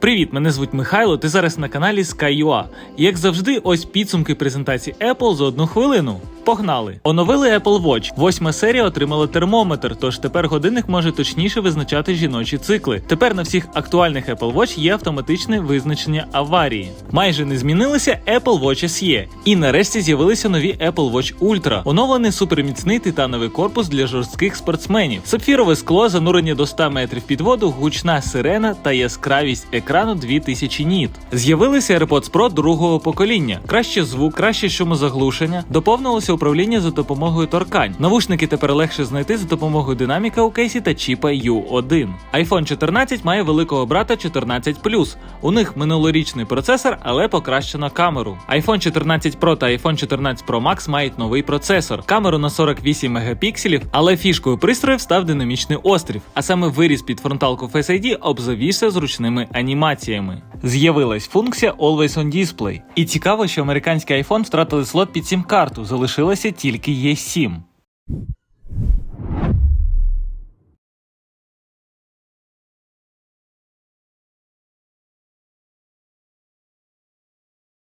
Привіт, мене звуть Михайло. Ти зараз на каналі Sky.ua. Як завжди, ось підсумки презентації Apple за одну хвилину. Погнали! Оновили Apple Watch. Восьма серія отримала термометр, тож тепер годинник може точніше визначати жіночі цикли. Тепер на всіх актуальних Apple Watch є автоматичне визначення аварії. Майже не змінилися Apple Watch SE. І нарешті з'явилися нові Apple Watch Ultra. Оновлений суперміцний титановий корпус для жорстких спортсменів, сапфірове скло, занурення до 100 метрів під воду, гучна сирена та яскравість екрану 2000 ніт. З'явилися AirPods Pro другого покоління. Краще звук, краще шумозаглушення, доповнилося управління за допомогою торкань. Навушники тепер легше знайти за допомогою динаміка у кейсі та чіпа U1. iPhone 14 має великого брата 14 У них минулорічний процесор, але покращено камеру. iPhone 14 Pro та iPhone 14 Pro Max мають новий процесор, камеру на 48 мегапікселів, але фішкою пристроїв став динамічний острів, а саме виріз під фронталку Face ID обзавівся зручними анімаціями. З'явилась функція Always on Display. І цікаво, що американський iPhone втратили слот під сім карту, залишилася тільки є 7